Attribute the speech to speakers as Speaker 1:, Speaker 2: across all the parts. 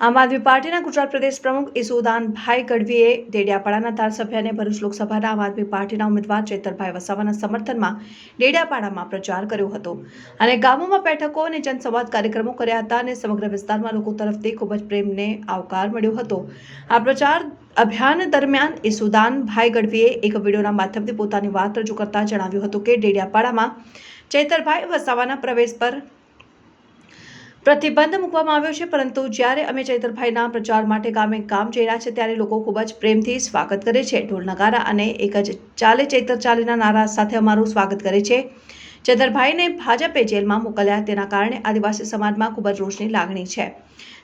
Speaker 1: આમ આદમી પાર્ટીના ગુજરાત પ્રદેશ પ્રમુખ ઈસુદાનભાઈ ગઢવીએ ડેડિયાપાડાના ધારાસભ્ય અને ભરૂચ લોકસભાના આમ આદમી પાર્ટીના ઉમેદવાર ચેતરભાઈ વસાવાના સમર્થનમાં ડેડિયાપાડામાં પ્રચાર કર્યો હતો. અને ગામોમાં બેઠકો અને જનસંવાદ કાર્યક્રમો કર્યા હતા અને સમગ્ર વિસ્તારમાં લોકો તરફથી ખૂબ જ પ્રેમને આવકાર મળ્યો હતો. આ પ્રચાર અભિયાન દરમિયાન ઈસુદાનભાઈ ગઢવીએ એક વિડીયોના માધ્યમથી પોતાની વાત રજૂ કરતા જણાવ્યું હતું કે ડેડિયાપાડામાં ચૈતરભાઈ વસાવાના પ્રવેશ પર પ્રતિબંધ મૂકવામાં આવ્યો છે, પરંતુ જ્યારે અમે ચૈતરભાઈના પ્રચાર માટે ગામે ગામ જઈ રહ્યા છે ત્યારે લોકો ખૂબ જ પ્રેમથી સ્વાગત કરે છે. ઢોલ નગારા અને એક જ ચાલે ચૈતર ચાલેના નારા સાથે અમારું સ્વાગત કરે છે. ચૈતરભાઈને ભાજપે જેલમાં મોકલ્યા તેના કારણે આદિવાસી સમાજમાં ખૂબ જ રોષની લાગણી છે.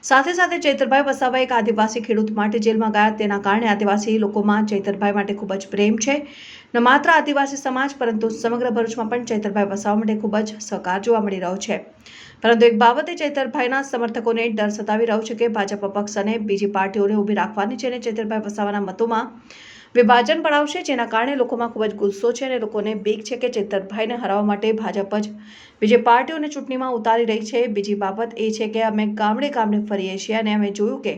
Speaker 1: સાથે સાથે ચૈતરભાઈ વસાવા એક આદિવાસી ખેડૂત માટે જેલમાં ગયા તેના કારણે આદિવાસી લોકોમાં ચૈતરભાઈ માટે ખૂબ જ પ્રેમ છે. ન માત્ર આદિવાસી સમાજ, પરંતુ સમગ્ર ભરૂચમાં પણ ચૈતરભાઈ વસાવા માટે ખૂબ જ સહકાર જોવા મળી રહ્યો છે. પરંતુ એક બાબતે ચૈતરભાઈના સમર્થકોને ડર સતાવી રહ્યો છે કે ભાજપ પક્ષ અને બીજી પાર્ટીઓને ઊભી રાખવાની છે અને ચૈતરભાઈ વસાવાના મતોમાં વિભાજન પડાવશે, જેના કારણે લોકોમાં ખૂબ જ ગુસ્સો છે અને લોકોને બીક છે કે ચેતરભાઈને હરાવવા માટે ભાજપ જ બીજી પાર્ટીઓને ચૂંટણીમાં ઉતારી રહી છે. બીજી બાબત એ છે કે અમે ગામડે ગામડે ફરીએ છીએ અને અમે જોયું કે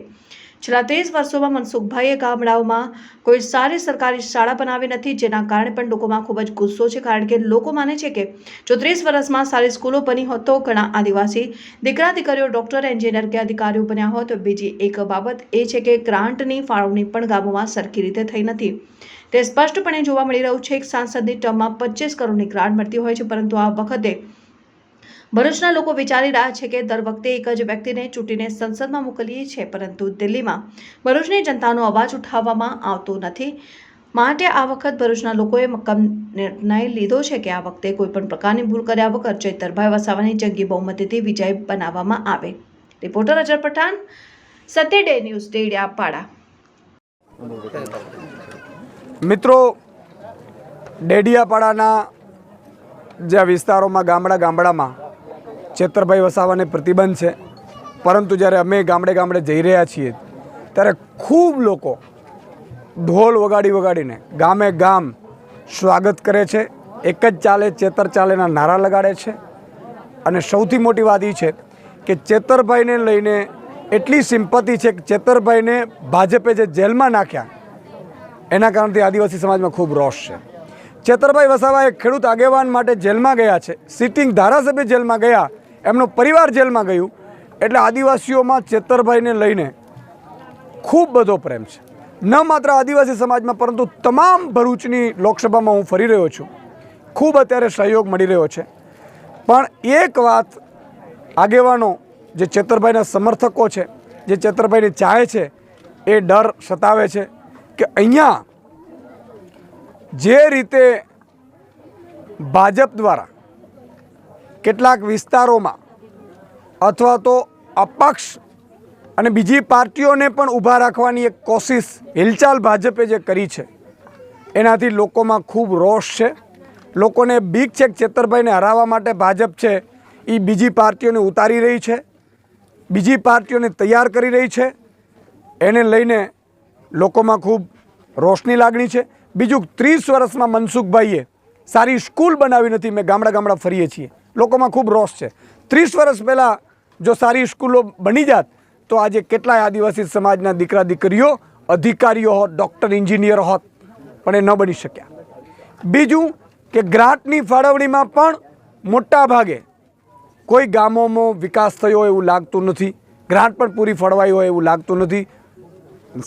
Speaker 1: છેલ્લા ત્રીસ વર્ષોમાં મનસુખભાઈએ ગામડાઓમાં કોઈ સારી સરકારી શાળા બનાવી નથી, જેના કારણે પણ લોકોમાં ખૂબ જ ગુસ્સો છે. કારણ કે લોકો માને છે કે જો ત્રીસ વર્ષમાં સારી સ્કૂલો બની હોત તો ઘણા આદિવાસી દીકરા દીકરીઓ ડૉક્ટર, એન્જિનિયર કે અધિકારીઓ બન્યા હોત. બીજી એક બાબત એ છે કે ગ્રાન્ટની ફાળવણી પણ ગામોમાં સરખી રીતે થઈ નથી. તે સ્પષ્ટપણે જોવા મળી રહ્યું છે, એક સાંસદની ટર્મમાં પચીસ કરોડની ગ્રાન્ટ મળતી હોય છે, પરંતુ આ વખતે ભરૂચના લોકો વિચારી રહ્યા છે કે દર વખતે એક જ વ્યક્તિને ચૂંટીને સંસદમાં મોકલીએ છીએ પરંતુ દિલ્હીમાં ભરૂચની જનતાનો અવાજ ઉઠાવવામાં આવતો નથી. માટે આ વખત ભરૂચના લોકોએ મક્કમ નિર્ણય લીધો છે કે આ વખતે કોઈ પણ પ્રકારની ભૂલ કર્યા વગર ચૈતરભાઈ વસાવાની જંગી બહુમતીથી વિજય બનાવવામાં આવે. Reporter Azhar Pathan, Satya day news, Dediapada.
Speaker 2: મિત્રો, ડેડિયાપાડાના જે વિસ્તારોમાં ગામડા ગામડામાં ચેતરભાઈ વસાવાને પ્રતિબંધ છે, પરંતુ જ્યારે અમે ગામડે ગામડે જઈ રહ્યા છીએ, ત્યારે ખૂબ લોકો ઢોલ વગાડી વગાડીને ગામે ગામ સ્વાગત કરે છે, એક જ ચાલે ચેતર ચાલેના નારા લગાડે છે. અને સૌથી મોટી વાત એ છે કે ચેતરભાઈને લઈને એટલી સિમ્પતિ છે કે ચેતરભાઈને ભાજપે જે જેલમાં નાખ્યા, એના કારણથી આદિવાસી સમાજમાં ખૂબ રોષ છે. ચેતરભાઈ વસાવા એક ખેડૂત આગેવાન માટે જેલમાં ગયા છે. સિટિંગ ધારાસભ્ય જેલમાં ગયા. એમનો પરિવાર જેલમાં ગયું. એટલે આદિવાસીઓમાં ચેતરભાઈને લઈને ખૂબ બધો પ્રેમ છે. ન માત્ર આદિવાસી સમાજમાં, પરંતુ તમામ ભરૂચની લોકસભામાં હું ફરી રહ્યો છું. ખૂબ અત્યારે સહયોગ મળી રહ્યો છે. પણ એક વાત આગેવાનો, જે ચેતરભાઈના સમર્થકો છે, જે ચેતરભાઈને ચાહે છે, એ ડર સતાવે છે કે અહીંયા જે રીતે ભાજપ દ્વારા કેટલાક વિસ્તારોમાં અથવા તો અપક્ષ અને બીજી પાર્ટીઓને પણ ઊભા રાખવાની એક કોશિશ હિલચાલ ભાજપે જે કરી છે, એનાથી લોકોમાં ખૂબ રોષ છે. લોકોને બીક છે કે ચેતરભાઈને હરાવવા માટે ભાજપ છે, એ બીજી પાર્ટીઓને ઉતારી રહી છે, બીજી પાર્ટીઓને તૈયાર કરી રહી છે. એને લઈને લોકોમાં ખૂબ રોષની લાગણી છે. બીજું ત્રીસ વર્ષમાં મનસુખભાઈએ સારી સ્કૂલ બનાવી નથી, મેં ગામડા ગામડા ફરીએ છીએ. લોકોમાં ખૂબ રોષ છે. ત્રીસ વર્ષ પહેલાં જો સારી સ્કૂલો બની જાત, તો આજે કેટલાય આદિવાસી સમાજના દીકરા દીકરીઓ અધિકારીઓ હોત, ડૉક્ટર, એન્જિનિયર હોત, પણ એ ન બની શક્યા. બીજું કે ગ્રાન્ટની ફાળવણીમાં પણ મોટા ભાગે કોઈ ગામોમાં વિકાસ થયો એવું લાગતું નથી, ગ્રાન્ટ પણ પૂરી ફળવાઈ હોય એવું લાગતું નથી.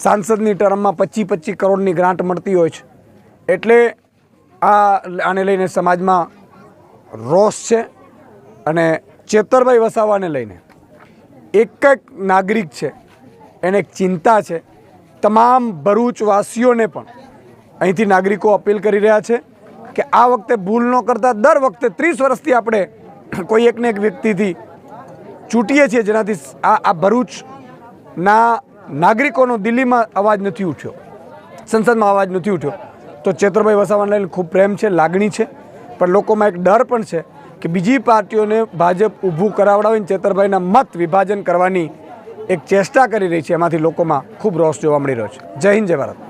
Speaker 2: સાંસદની ટર્મમાં પચીસ પચીસ કરોડની ગ્રાન્ટ મળતી હોય છે. એટલે આ આને લઈને સમાજમાં રોષ છે અને ચેતરભાઈ વસાવાને લઈને એક એક નાગરિક છે, એને એક ચિંતા છે. તમામ ભરૂચવાસીઓને પણ અહીંથી નાગરિકો અપીલ કરી રહ્યા છે કે આ વખતે ભૂલ ન કરતા દર વખતે ત્રીસ વર્ષથી આપણે કોઈ એકને એક વ્યક્તિથી ચૂંટીએ છીએ જેનાથી આ આ ભરૂચના નાગરિકોનો દિલ્હીમાં અવાજ નથી ઉઠ્યો, સંસદમાં અવાજ નથી ઉઠ્યો. તો ચેતરભાઈ વસાવાને લઈને ખૂબ પ્રેમ છે, લાગણી છે, પણ લોકોમાં એક ડર પણ છે કે બીજી પાર્ટીઓને ભાજપ ઊભું કરાવડાવીને ચેતરભાઈના મત વિભાજન કરવાની એક ચેષ્ટા કરી રહી છે. એમાંથી લોકોમાં ખૂબ રોષ જોવા મળી રહ્યો છે. જય હિન્દ, જય ભારત.